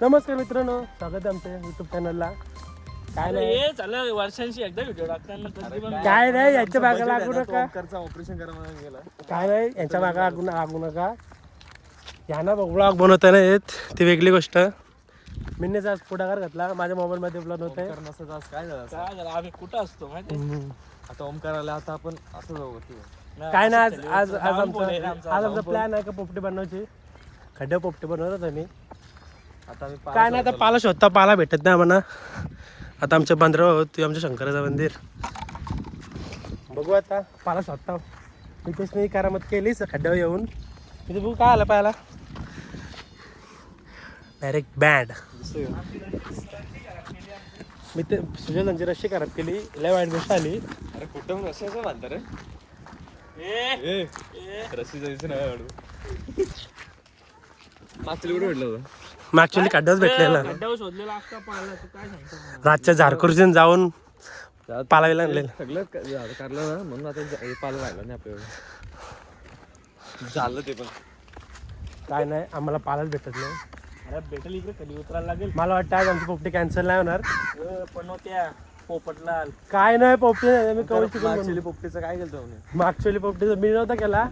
नमस्कार मित्रांनो स्वागत आहे आमच्या युट्यूब चॅनलला काय नाही. हे चाललं वर्षांशी एकदा व्हिडिओ टाकताना कधी पण काय नाही यांच्या मागे लागू नका. ऑपरेशन करा म्हणून गेला. काय नाही यांच्या मागे लागू लागू नका. यांना ब्लॉग बनवता नाही येत ती वेगळी गोष्ट. मीनेच आज पुढाकार घातला माझ्या मोबाईलमध्ये ब्लॉग होत ओमकार नसतं आज काय झालं? काय झालं? आम्ही कुठं असतो माहिती आहे? आता ओमकार आला आता आपण असं जाऊ वरती. काय नाही आज आज आज आमचा आज आमचा प्लॅन आहे का पोपटी बनवायची? खड्डे पोपटी बनवतात आम्ही काय नाही आता पाला शोधता पाला भेटत नाही आम्हाला. आता आमच्या बंदर होत आमच्या शंकराचं मंदिर. बघू आता पाला शोधता. इथेच नाही करामत केलीच खड्ड्यावर येऊन. इथे बघू काय आलं पाहायला. Direct band? मी ते सुजय रशी खराब केली लय वाईट गोष्ट आली. अरे कुठं असं बांधता रे? ए, ए रस्सी जायचं नाही मागच्या कुठे भेटलं होतं? मग ऍक्च्युली खड्डाच भेटलेला. खड्ड्यावर शोधलेला असता पाहिला तू काय सांगतो? मला? रातच्या झारखुर्शीन जाऊन पालावीला आणलेलं. सगळं काढलं ना म्हणून आता ज- हे पाला राहिलं नाही झालं ते पण. काय नाही आम्हाला पालाच भेटत नाही. अरे भेटेल इकडे कधी उतरायला लागेल. मला वाटतं आज आमची पोपटी कॅन्सल नाही होणार. पण होत्या पोपटलाल. काय नाही पोपटी नाही मी कवच मागच्या पोपटीचं काय केलं मागच्या पोपटीचा मी नव्हता केला.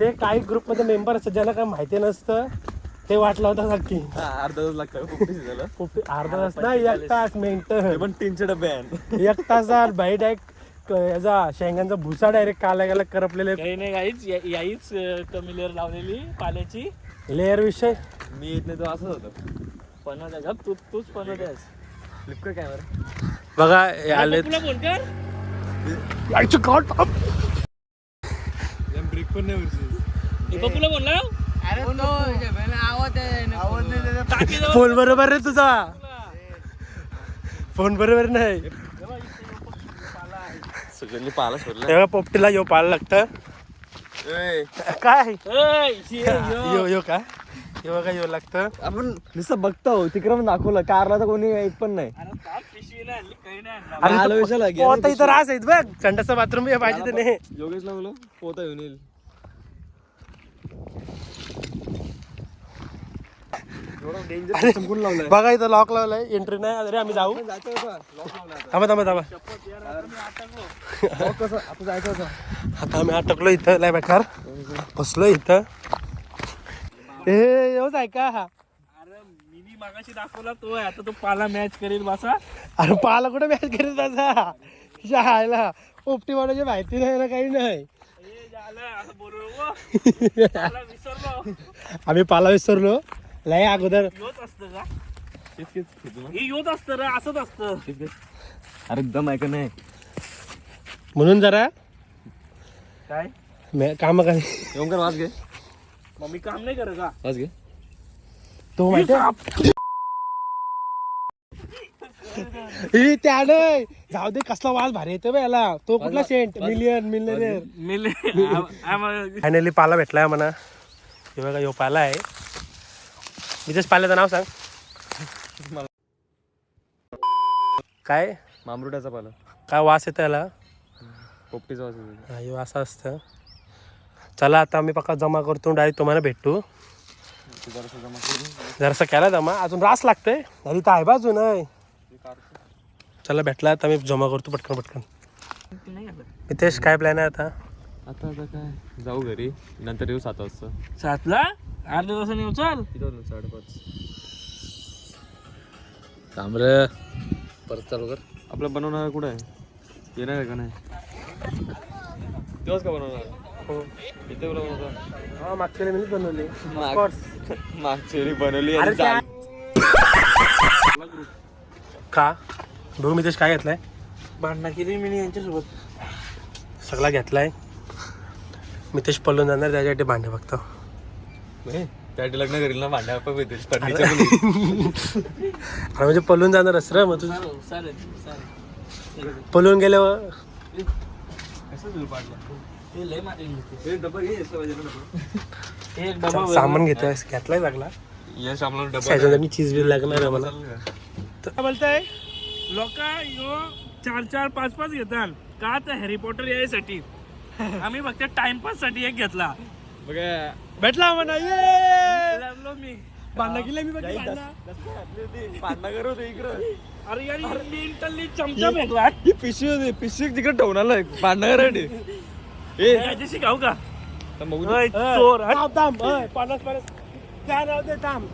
ते काही ग्रुपमध्ये मेंबर असतात ज्यांना काय माहिती नसतं. ते वाटलं होतं नक्की. हा, अर्धा तास लागतं अर्धा तास नाही एक तास मिनिट ते पण तीनशे डबे आहे एक तासात बाई डायरेक्ट याचा शेंगांचा भुसा डायरेक्ट काला गेला करपलेले. काही नाही काहीच. या- याहीच कमी लेअर लावलेली पाल्याची. लेअर विषय? मी येत नाही तो असंच होतं. पण तू तूच पण होत्यास फ्लिपकार्ट कॅमेरा बघा आले तुला फोन कर? ब्रेक पण नाही बघूला जवळ फोन बरोबर रे तुझा. फोन बरोबर नाही. सगळ्यांनी पाला सोडला तेव्हा पोपटीला यो पाहायला लागतं. काय? ए, ये, ये. का? यो बघा यो लागतं. आपण नुसतं बघतो तिकडे दाखवलं. कारला तर कोणी एक पण नाही. अरे ताप पिशवी नाही आणली काही नाही आणला. अरे आलो इथं रास आहेत बघ. संडासचं बाथरूम पाहिजे तर नाही. योगेशला बोलो पोता येऊन येईल. बघा इथं लॉक लावलंय. एंट्री नाही अरे आम्ही जाऊ. थांबा थांबा थांबा. आता जायचं होतं. आता आम्ही अटकलो इथं लय बेकार. बसलो इथं. ए येऊच आहे का मागाशी दाखवला तो आहे. आता तो पाला मॅच करेल बसा. अरे पाला कुठे मॅच करीत बसा? शाळेला. पोपटी वाढायची माहिती नाही ना काही नाही. आम्ही पाला विसरलो. लय अगोदर. योच असतं. हे असतं असतं. अरे एकदम ऐका नाही? म्हणून जरा काय? काम काय ओमकार वाज घे. मग मी काम नाही करत का? वाज घे. तो माहिती ही त्या नाही. जाऊ दे कसला वास भारी येतो बे याला. तो कुठला सेंट? Million million. मिले फायनली पाला भेटलाय म्हणा हे बघा यो पाला आहे. मी तेच पाल्याचं नाव सांग. काय? मामरुटाचा पाला. काय वास येतो याला? पोपटीचा वाज येतो. हा, असं असतं. चला आता आम्ही पक्का जमा करतो डायरेक्ट तुम्हाला भेटू. जरासं जमा करून. जरासं केला जमा. अजून रास लागतंय. तरी तर आहे बाजू नाही ते काढतो. चला भेटला. आता मी जमा करतो पटकन पटकन. मितेश काय प्लॅन आहे आता? आता आता काय? जाऊ घरी. नंतर येऊ सात वाजता. सातला? अर्ध्या तासाने उचल किती वाजले साडेपाच तांबरे परत चालू कर. आपलं बनवणार कुठं आहे? येणार आहे का नाही? तेव्हाच का बनवणार? हो. इथे बनवणार हा मागच्या वेळी मीच बनवली. मागच्या वेळी चाल- का? मितेश काय घेतलाय? भांडणं केली मी यांच्यासोबत. सगळा घेतलाय. मितेश पळून जाणार त्याच्यासाठी भांडे बघतो नाही, त्यासाठी लग्न करील ना भांड्या अरे. म्हणजे पळून जाणारच रे मग तू चालेल चालेल पळून गेल्यावर हे सामान घेतोय घेतलाय डबा त्याच्यासाठी चीज बी लागणार आहे मला. बोलताय? लोक यो चार चार पाच पाच घेतात का तर हॅरी पॉटर यायसाठी? आम्ही फक्त टाइमपाससाठी एक घेतला. बघा. भेटला म्हणा ये! लागलो मी. भांडणं केलं मी इकडं. अरे यार मेंटली चमचा फेकला ही पिशवी होती. पिशवी तिकडे ठेवून आलाय भांडणं करायसाठी ए. शिकाव का? तर बघू दे. ओय, चोर हट. थांब थांब. ओय, पन्नास पन्नास. त्या राहू दे थांब.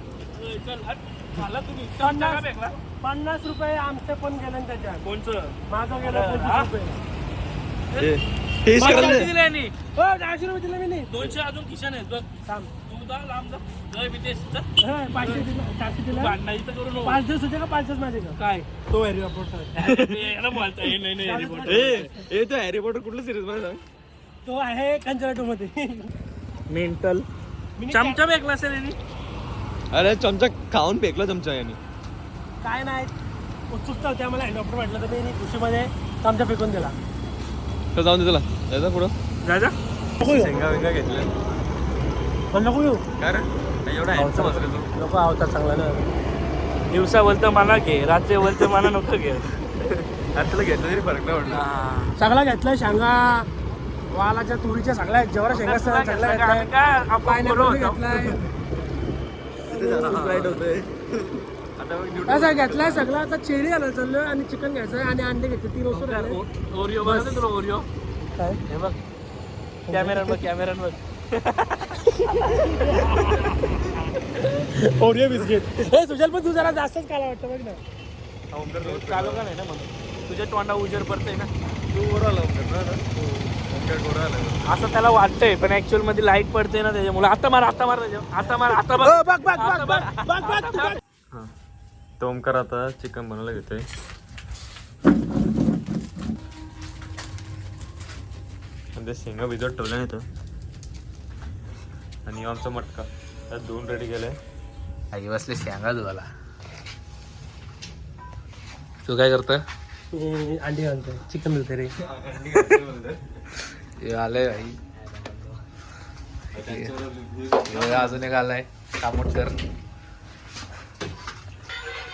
ओय, चल हट. खाल्ला तुम्ही. चमचा का फेकला पन्नास रुपये आमचं पण गेलं ना त्याच्यात. कोणचं? माझं गेलं अरे, पंचवीस हा? रुपये मला किती. दिले यांनी? हो दहाशे रुपये दिले मी. नाही दोनशे अजून आहेत बघ. थांब. तू जा लांब जा. विदेश पाचशे दिलं चारशे दिलं. भांडणं इथं करू नको. पाच दिवस होते का पाच दिवस माझे का? काय? तो याला बोलता नाही नाही. ए ए तो हॅरी पॉटर कुठलं सिरीज सांग तो आहे कंचराटो मध्ये. मेंटल. चमचा फेकला असेल यांनी. अरे चमचा खाऊन फेकला चमचा यांनी. काय नाही. उत्सुकता होती आम्हाला हँडऑफर म्हटलं तर मी खुशीमध्ये आमच्या फेकून दिला. तर जाऊन दे तुला. जायचं पुढं. जा जा. नको येऊ. शेंगा वेंगा घेतल्या. पण नको येऊ. काय रे? काय एवढा हँडसम असले तू. नको आवता चांगला ना. दिवसा बोलतं मला घे रात्री बोलतं मला नको घे. अरे तुला घेतलं तरी फरक नाही पडला. सगळा घेतलाय शेंगा. वालाच्या तुरीच्या सगळ्या जेवढ्या शेंगा असतात सगळ्या घेतलाय. काय घेतलाय. असं घेतलाय सगळं आता चेरी आला चाललोय आणि चिकन घ्यायचंय आणि अंडे घ्यायचे तीन वस्तू. ओरिओ बघ तुला ओरिओ काय? हे बघ कॅमेरा बघ कॅमेरा बघ. ओरिओ बिस्किट हे सुजल पण तू जरा जास्तच खाला वाटतं बघ ना. चालू का नाही ना म्हणून तुझ्या तोंडा उजेड पडतंय ना. तू आला वर आला. असं त्याला वाटतंय पण ऍक्च्युअलमध्ये लाइट पडते ना त्याच्यामुळे. आता मार आता मार आता मार आता बघ हो, बघ बघ बघ बघ बघ. तो ओमकार आता चिकन बनवायला घेतोय. ते शेंगा भिजत ठेवल्या नाही तर आणि आमचा मटका. त्यात दोन रेडी केलाय. आई बसले शेंगा धुवाला तू काय करतोय? मी अंडी घालतोय. चिकन धुते रे. हे आलंय आई हे अजून एक आलाय. कामटकर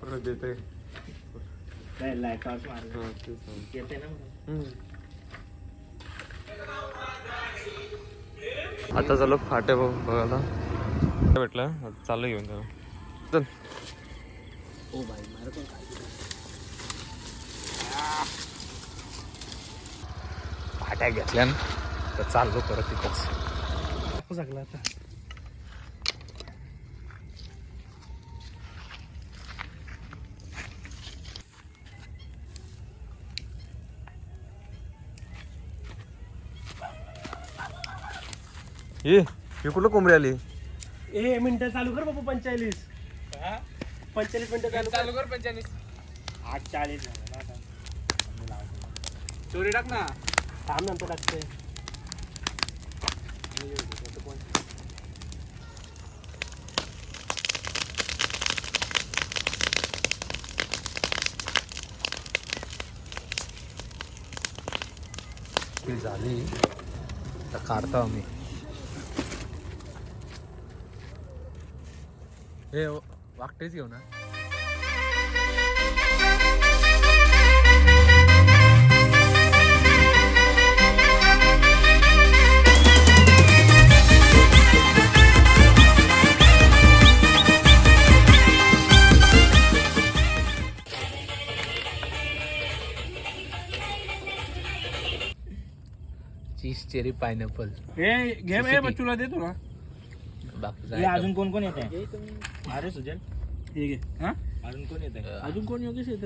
परत देतोय आता चालू फाटे बघ बघायला. भेटलं? आता चालू. घेऊन त्याला चल फाट्या घेतल्या न, तर चाललो परत तिथंच सगळं आता. ये हे कुठलं कोंबडी आली? ए मिनिटं चालू कर बाबू पंचेचाळीस. पंचेचाळीस मिनिटं चालू कर. आठ चाळीस चोरी टाक ना. थांब नंतर टाकते ती. झाली. तर काढतो आम्ही. हे वाकटेच घेऊ ना चीज चेरी पायनॅपल. हे घे बच्चूला दे तुला बाकीचा हे item. अजून कोण कोण येत आहे अरे सुजल हे घे. हा? अजून कोण येत आहे अजून कोण योगेश येत